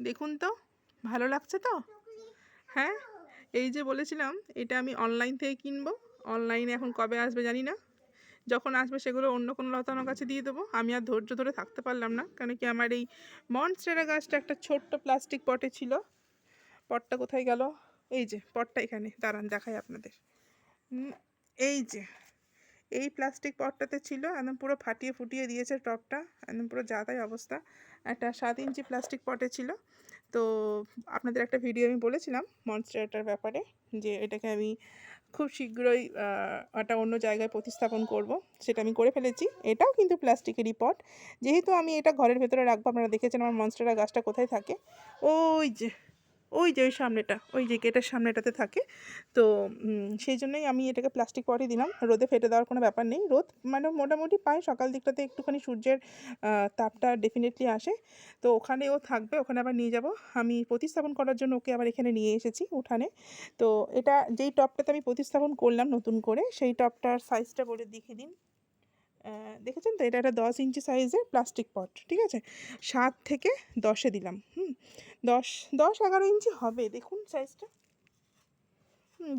দেখুন তো, ভালো লাগছে তো? হ্যাঁ এই যে বলেছিলাম, এটা আমি অনলাইন থেকে কিনবো। অনলাইনে এখন কবে আসবে জানি না। যখন আসবে সেগুলো অন্য কোনো লতানোর কাছে দিয়ে দেবো। আমি আর ধৈর্য ধরে থাকতে পারলাম না কেন কি আমার এই মনস্টেরা গাছটা একটা ছোট্ট প্লাস্টিক পটে ছিল। পটটা কোথায় গেল? এই যে পটটা এখানে। দাঁড়ান, দেখাই আপনাদের। এই যে, এই প্লাস্টিক পটটাতে ছিল, একদম পুরো ফাটিয়ে ফুটিয়ে দিয়েছে টপটা একদম পুরো যাতাই অবস্থা। একটা সাত ইঞ্চি প্লাস্টিক পটে ছিল। তো আপনাদের একটা ভিডিও আমি বলেছিলাম মনস্টারটার ব্যাপারে যে এটাকে আমি খুব শীঘ্রই একটা অন্য জায়গায় প্রতিস্থাপন করব। সেটা আমি করে ফেলেছি। এটাও কিন্তু প্লাস্টিকেরই পট যেহেতু আমি এটা ঘরের ভেতরে রাখব, আপনারা দেখেছেন আমার মনস্টারা গাছটা কোথায় থাকে? ওই যে ওই যে ওই সামনেটা, ওই যে গেটের সামনেটাতে থাকে। তো সেই জন্যই আমি এটাকে প্লাস্টিক পটে দিলাম। রোদে ফেটে দেওয়ার কোনো ব্যাপার নেই। রোদ মানে মোটামুটি পায় সকাল দিকটাতে একটুখানি সূর্যের তাপটা ডেফিনেটলি আসে। তো ওখানে ও থাকবে, ওখানে আবার নিয়ে যাব। আমি প্রতিস্থাপন করার জন্য ওকে আবার এখানে নিয়ে এসেছি উঠানে। তো এটা যেই টপটাতে আমি প্রতিস্থাপন করলাম নতুন করে, সেই টপটার সাইজটা বলে দেখিয়ে দিন। দেখেছেন তো? এটা একটা দশ ইঞ্চি সাইজের প্লাস্টিক পট, ঠিক আছে? সাত থেকে দশে দিলাম, হুম? দশ দশ এগারো ইঞ্চি হবে, দেখুন সাইজটা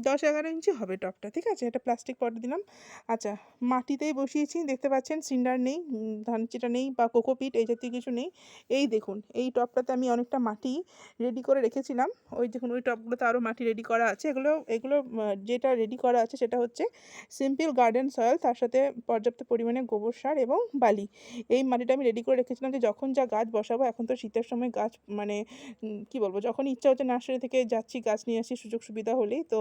দশ এগারো ইঞ্চি হবে টপটা ঠিক আছে? এটা প্লাস্টিক পট দিলাম। আচ্ছা মাটিতেই বসিয়েছি দেখতে পাচ্ছেন সিন্ডার নেই উম, ধান চিটা নেই বা কোকোপিট এই জাতীয় কিছু নেই। এই দেখুন এই টপটাতে আমি অনেকটা মাটি রেডি করে রেখেছিলাম। ওই দেখুন ওই টপগুলোতে আরও মাটি রেডি করা আছে। এগুলো এগুলো যেটা রেডি করা আছে সেটা হচ্ছে সিম্পল গার্ডেন সয়েল তার সাথে পর্যাপ্ত পরিমাণে গোবর সার এবং বালি। এই মাটিটা আমি রেডি করে রেখেছিলাম যে যখন যা গাছ বসাবো এখন তো শীতের সময় গাছ মানে কি বলব যখন ইচ্ছা হচ্ছে নার্সারি থেকে যাচ্ছি গাছ নিয়ে আসি সুযোগ সুবিধা হলেই তো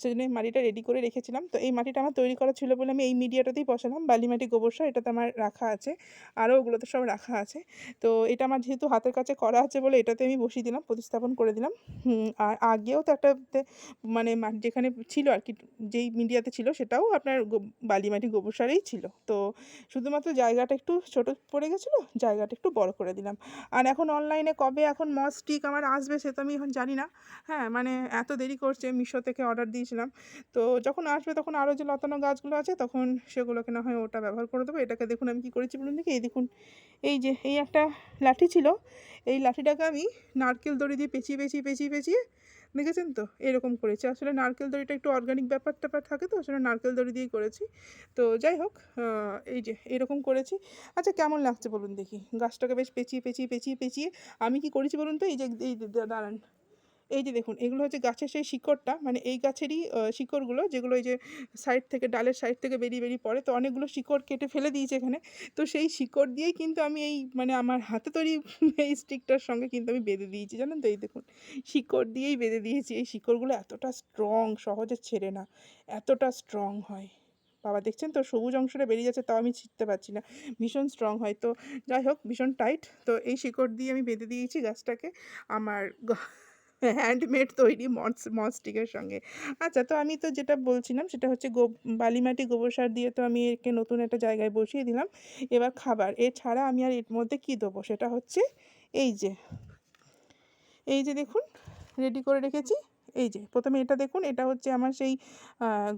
সেজন্য এই মাটিটা রেডি করে রেখেছিলাম। তো এই মাটিটা আমার তৈরি করা ছিল বলে আমি এই মিডিয়াটাতেই বসালাম। বালি মাটি গোবর সার, এটাতে আমার রাখা আছে। আরও ওগুলোতে সব রাখা আছে। তো এটা আমার যেহেতু হাতের কাছে করা আছে বলে এটাতে আমি বসিয়ে দিলাম, প্রতিস্থাপন করে দিলাম। আর আগেও তো একটা মানে যেখানে ছিল আর কি, যেই মিডিয়াতে ছিল সেটাও আপনার বালি মাটি গোবর সারেই ছিল। তো শুধুমাত্র জায়গাটা একটু ছোট পড়ে গেছিল, জায়গাটা একটু বড় করে দিলাম। আর এখন অনলাইনে কবে এখন মস স্টিক আমার আসবে সে তো আমি এখন জানি না। হ্যাঁ মানে এত দেরি করছে মিশো থেকে অর্ডার দিয়েছিলাম। তো যখন আসবে তখন আরও যে লতানো গাছগুলো আছে তখন সেগুলোকে না হয় ওটা ব্যবহার করে দেবো। এটাকে দেখুন আমি কী করেছি বলুন দেখি? এই দেখুন, এই যে, এই একটা লাঠি ছিল, এই লাঠিটাকে আমি নারকেল দড়ি দিয়ে পেঁচিয়ে পেঁচিয়ে পেঁচিয়ে পেঁচিয়ে, দেখেছেন তো? এরকম করেছি। আসলে নারকেল দড়িটা একটু অর্গানিক ব্যাপার ট্যাপার থাকে তো আসলে নারকেল দড়ি দিয়েই করেছি। তো যাই হোক এই যে, এরকম করেছি। আচ্ছা কেমন লাগছে বলুন দেখি? গাছটাকে বেশ পেঁচিয়ে পেঁচিয়ে পেঁচিয়ে পেঁচিয়ে আমি কি করেছি বলুন তো? এই যে, এই দাঁড়ান। এই যে দেখুন, এগুলো হচ্ছে গাছের সেই শিকড়টা মানে এই গাছেরই শিকড়গুলো যেগুলো এই যে সাইড থেকে, ডালের সাইড থেকে বেরিয়ে বেরিয়ে পড়ে, তো অনেকগুলো শিকড় কেটে ফেলে দিয়েছে এখানে। তো সেই শিকড় দিয়েই কিন্তু আমি এই মানে আমার হাতে তৈরি এই স্টিকটার সঙ্গে কিন্তু আমি বেঁধে দিয়েছি, জানেন তো? এই দেখুন, শিকড় দিয়েই বেঁধে দিয়েছি। এই শিকড়গুলো এতটা স্ট্রং সহজে ছেড়ে না, এতটা স্ট্রং হয়। বাবা, দেখছেন তো? সবুজ অংশটা বেরিয়ে যাচ্ছে, তাও আমি ছিটতে পারছি না। ভীষণ স্ট্রং হয়। তো যাই হোক, ভীষণ টাইট তো এই শিকড় দিয়ে আমি বেঁধে দিয়েছি গাছটাকে। আমার হ্যান্ডমেড তৈরি মস মসটিকের সঙ্গে। আচ্ছা তো আমি তো যেটা বলছিলাম সেটা হচ্ছে গো বালিমাটি গোবর সার দিয়ে তো আমি একে নতুন একটা জায়গায় বসিয়ে দিলাম। এবার খাবার, এছাড়া আমি আর এর মধ্যে কী দেবো? সেটা হচ্ছে এই যে এই যে দেখুন রেডি করে রেখেছি। এই যে, প্রথমে এটা দেখুন, এটা হচ্ছে আমার সেই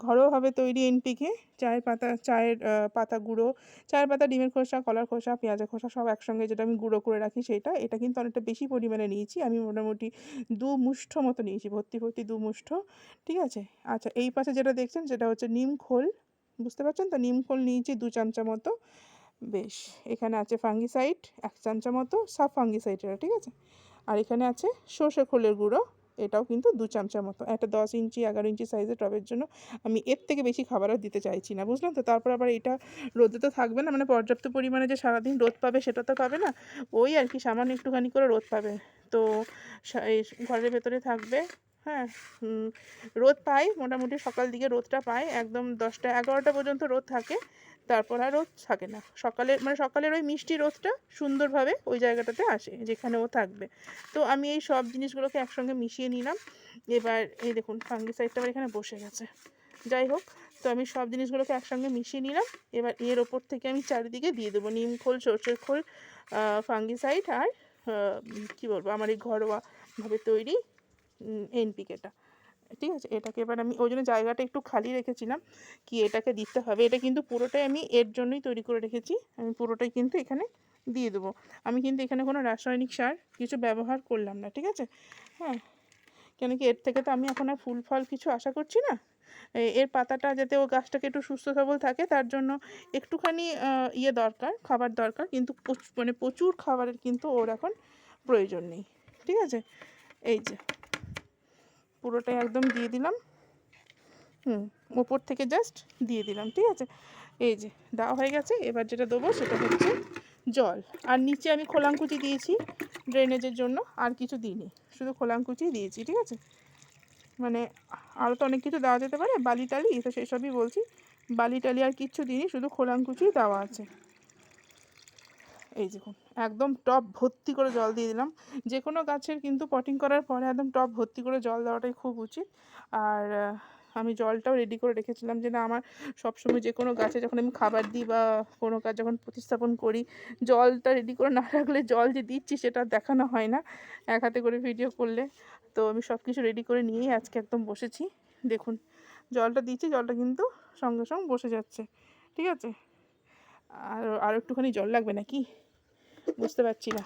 ঘরোয়াভাবে তৈরি এনপিকে। চায়ের পাতা চায়ের পাতা গুঁড়ো, চায়ের পাতা, ডিমের খোসা, কলার খোসা, পেঁয়াজের খোসা সব একসঙ্গে যেটা আমি গুঁড়ো করে রাখি সেটা, এটা কিন্তু অনেকটা বেশি পরিমাণে নিয়েছি। আমি মোটামুটি দু মুষ্ঠ মতো নিয়েছি, ভর্তি ভর্তি দু মুষ্ঠ, ঠিক আছে? আচ্ছা এই পাশে যেটা দেখছেন, সেটা হচ্ছে নিম খোল, বুঝতে পারছেন? তো নিম খোল নিয়েছি দু চামচা মতো। বেশ, এখানে আছে ফাঙ্গিসাইড, এক চামচা মতো সাব ফাঙ্গিসাইড ঠিক আছে? আর এখানে আছে সর্ষে খোলের গুঁড়ো এটাও কিন্তু দু চামচা মতো। একটা দশ ইঞ্চি, এগারো ইঞ্চি সাইজের টবের জন্য আমি এর থেকে বেশি খাবার আর দিতে চাইছি না, বুঝলেন তো? তারপর আবার এটা রোদে তো থাকবে না মানে পর্যাপ্ত পরিমাণে যে সারাদিন রোদ পাবে সেটা তো পাবে না, ওই আর কি সামান্য একটুখানি করে রোদ পাবে। তো ঘরের ভেতরে থাকবে হ্যাঁ রোদ পায়, মোটামুটি সকাল দিকে রোদটা পায়, একদম দশটা, এগারোটা পর্যন্ত রোদ থাকে। তারপর আর রোদ থাকে না। সকালে মানে সকালের ওই মিষ্টি রোদটা সুন্দরভাবে ওই জায়গাটাতে আসে, যেখানে ও থাকবে। তো আমি এই সব জিনিসগুলোকে একসঙ্গে মিশিয়ে নিলাম। এবার এই দেখুন, ফাঙ্গিসাইডটা আবার এখানে বসে গেছে। যাই হোক, তো আমি সব জিনিসগুলোকে একসঙ্গে মিশিয়ে নিলাম। এবার এর ওপর থেকে আমি চারিদিকে দিয়ে দেবো। নিম খোল, সর্ষের খোল ফাঙ্গিসাইড আর কী বলব? আমার এই ঘরোয়াভাবে তৈরি এনপিকেটা। ঠিক আছে? এটাকে এবার আমি ওই জন্য জায়গাটা একটু খালি রেখেছিলাম কি এটাকে দিতে হবে। এটা কিন্তু পুরোটাই আমি এর জন্যই তৈরি করে রেখেছি। আমি পুরোটাই কিন্তু এখানে দিয়ে দেবো। আমি কিন্তু এখানে কোনো রাসায়নিক সার কিছু ব্যবহার করলাম না, ঠিক আছে? হ্যাঁ। কেন কি এর থেকে তো আমি এখন আর ফুল ফল কিছু আশা করছি না। এর পাতাটা যাতে ও গাছটাকে একটু সুস্থ সবল থাকে, তার জন্য একটুখানি ইয়ে দরকার, খাবার দরকার। কিন্তু মানে প্রচুর খাবারের কিন্তু ওর এখন প্রয়োজন নেই। ঠিক আছে? এই যে। পুরোটাই একদম দিয়ে দিলাম। হুম, ওপর থেকে জাস্ট দিয়ে দিলাম, ঠিক আছে? এই যে, দেওয়া হয়ে গেছে। এবার যেটা দেবো সেটা হচ্ছে জল। আর নিচে আমি খোলাঙ্কুচি দিয়েছি ড্রেনেজের জন্য, আর কিছু দিইনি। শুধু খোলাঙ্কুচি দিয়েছি, ঠিক আছে? মানে আরও তো অনেক কিছু দেওয়া যেতে পারে, বালি টালি তো সেসবই বলছি। বালি টালি আর কিচ্ছু দিইনি, শুধু খোলাঙ্কুচি দেওয়া আছে। এই দেখুন, একদম টপ ভর্তি করে জল দিয়ে দিলাম। যে কোনো গাছের কিন্তু পটিং করার পরে একদম টপ ভর্তি করে জল দেওয়াটাই খুব উচিত। আর আমি জলটাও রেডি করে রেখেছিলাম যে না, আমার সবসময় যে কোনো গাছে যখন আমি খাবার দিই বা কোনো কাজ যখন প্রতিস্থাপন করি, জলটা রেডি করে না রাখলে জল যে দিচ্ছি সেটা দেখানো হয় না। এক হাতে করে ভিডিও করলে। তো আমি সব কিছু রেডি করে নিয়েই আজকে একদম বসেছি। দেখুন, জলটা দিচ্ছি, জলটা কিন্তু সঙ্গে সঙ্গে বসে যাচ্ছে। ঠিক আছে? আর আর একটুখানি জল লাগবে নাকি? বুঝতে পারছি না।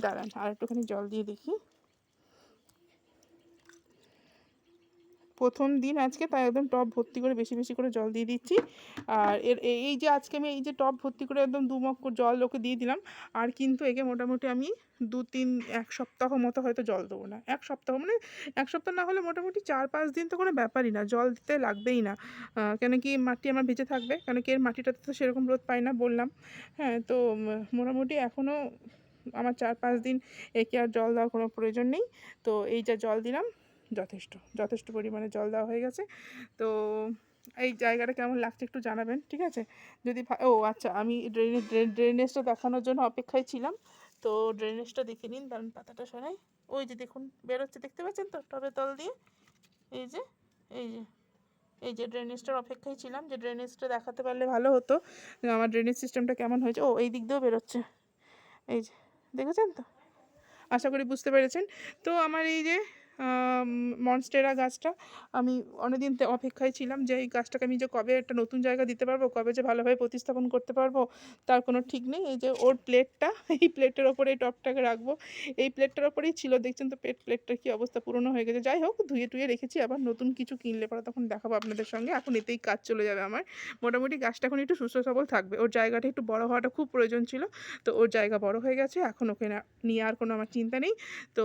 দাঁড়ান, আর একটুখানি জল দিয়ে দেখি। প্রথম দিন আজকে তাই একদম টপ ভর্তি করে বেশি বেশি করে জল দিয়ে দিচ্ছি। আর এর এই যে আজকে আমি এই যে টপ ভর্তি করে একদম দু মগ জল ওকে দিয়ে দিলাম। আর কিন্তু একে মোটামুটি আমি দু, তিন, এক সপ্তাহ মতো হয়তো জল দেবো না। এক সপ্তাহ মানে এক সপ্তাহ না হলে মোটামুটি চার, পাঁচ দিন তো কোনো ব্যাপারই না, জল দিতে লাগবেই না। কেন কি মাটি আমার ভেজে থাকবে, কেন কি এর মাটিটাতে তো সেরকম রোদ পায় না বললাম। হ্যাঁ তো মোটামুটি এখনও আমার চার, পাঁচ দিন একে আর জল দেওয়ার কোনো প্রয়োজন নেই। তো এই যা জল দিলাম যথেষ্ট যথেষ্ট পরিমাণে জল দেওয়া হয়ে গেছে। তো এই জায়গাটা কেমন লাগছে একটু জানাবেন, ঠিক আছে? যদি ও আচ্ছা আমি ড্রেনেজ ড্রেনেজটা দেখানোর জন্য অপেক্ষায় ছিলাম। তো ড্রেনেজটা দেখে নিন দারুণ পাতাটা সরাই। ওই যে দেখুন, বেরোচ্ছে, দেখতে পাচ্ছেন তো? টবের তল দিয়ে। এই যে এই যে এই যে ড্রেনেজটার অপেক্ষায় ছিলাম। যে ড্রেনেজটা দেখাতে পারলে ভালো হতো। আমার ড্রেনেজ সিস্টেমটা কেমন হয়েছে? ও, এই দিক দিয়েও বেরোচ্ছে। এই যে, দেখেছেন তো? আশা করি বুঝতে পেরেছেন। তো আমার এই যে মনস্টেরা গাছটা। আমি অনেকদিন অপেক্ষায় ছিলাম যে এই গাছটাকে আমি যে কবে একটা নতুন জায়গা দিতে পারব, কবে যে ভালোভাবে প্রতিস্থাপন করতে পারব, তার কোনো ঠিক নেই। এই যে ওর প্লেটটা, এই প্লেটের ওপরে টপটাকে রাখব। এই প্লেটটার ওপরেই ছিল, দেখছেন তো পেট প্লেটটার কী অবস্থা, পুরনো হয়ে গেছে। যাই হোক, ধুয়ে টুয়ে রেখেছি, আবার নতুন কিছু কিনলে পরে তখন দেখাবো আপনাদের সঙ্গে। এখন এতেই কাজ চলে যাবে আমার। মোটামুটি গাছটা এখন একটু সুস্থ সবল থাকবে। ওর জায়গাটা একটু বড় হওয়াটা খুব প্রয়োজন ছিল, তো ওর জায়গা বড় হয়ে গেছে। এখন ওকে নিয়ে আর কোনো আমার চিন্তা নেই। তো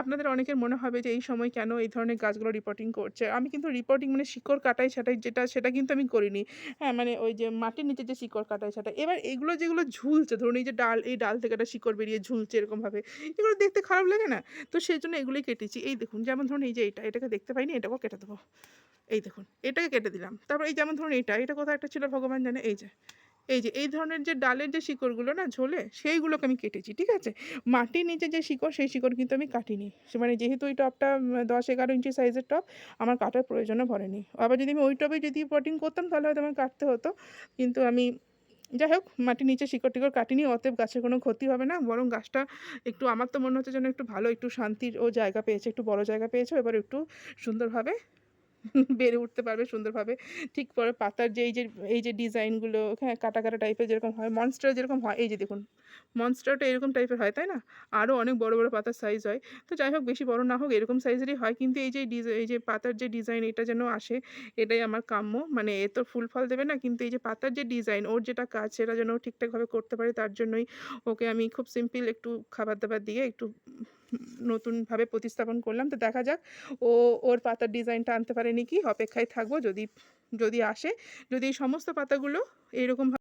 আপনাদের অনেকের মনে হবে যে এই সময় কেন এই ধরনের গাছগুলো রিপোর্টিং করছে? আমি কিন্তু রিপোর্টিং মানে শিকড় কাটাই ছাটাই যেটা সেটা কিন্তু আমি করিনি। হ্যাঁ মানে ওই যে মাটির নিচে যে শিকড় কাটাই ছাটাই এবার এগুলো যেগুলো ঝুলছে, ধরুন এই যে ডাল, এই ডাল থেকে একটা শিকড় বেরিয়ে ঝুলছে এরকমভাবে, এগুলো দেখতে খারাপ লাগে না? তো সেই জন্য এগুলোই কেটেছি। এই দেখুন, যেমন ধরুন এই যে এটা, এটাকে দেখতে পাইনি, এটাকেও কেটে দেবো। এই দেখুন, এটাকে কেটে দিলাম। তারপর এই যেমন ধরুন এটা এটা কোথাও একটা ছিল ভগবান জানে, এই যে। এই যে, এই ধরনের যে ডালের যে শিকড়গুলো না ঝোলে, সেইগুলোকে আমি কেটেছি, ঠিক আছে? মাটির নিচে যে শিকড়, সেই শিকড় কিন্তু আমি কাটিনি। মানে যেহেতু ওই টপটা দশ এগারো ইঞ্চি সাইজের টপ, আমার কাটার প্রয়োজনও পড়েনি। আবার যদি আমি ওই টবে যদি পটিং করতাম, তাহলে হয়তো আমার কাটতে হতো। কিন্তু আমি যাই হোক, মাটির নিচে শিকড় টিকড় কাটিনি, অতএব গাছের কোনো ক্ষতি হবে না। বরং গাছটা একটু, আমার তো মনে হচ্ছে যেন একটু ভালো, একটু শান্তির ও জায়গা পেয়েছে, একটু বড় জায়গা পেয়েছে, এবার একটু সুন্দরভাবে বেড়ে উঠতে পারবে সুন্দরভাবে। ঠিক পরে পাতার যে এই যে এই যে ডিজাইনগুলো হ্যাঁ কাটা কাটা টাইপের যেরকম হয়, মনস্টার যেরকম হয়, এই যে দেখুন, মনস্টারটা এরকম টাইপের হয়, তাই না? আরও অনেক বড় বড় পাতার সাইজ হয়। তো যাই হোক, বেশি বড় না হোক, এরকম সাইজেরই হয়। কিন্তু এই যে এই যে পাতার যে ডিজাইন, এটা যেন আসে, এটাই আমার কাম্য। মানে এ তো ফুল ফল দেবে না, কিন্তু এই যে পাতার যে ডিজাইন, ওর যেটা কাজ, সেটা যেন ঠিকঠাকভাবে করতে পারে, তার জন্যই ওকে আমি খুব সিম্পল একটু খাবার দাবার দিয়ে একটু নতুনভাবে প্রতিস্থাপন করলাম। তো দেখা যাক, ও, ওর পাতার ডিজাইনটা আনতে পারেনি কি? অপেক্ষায় থাকব যদি যদি আসে। যদি এই সমস্ত পাতাগুলো এইরকম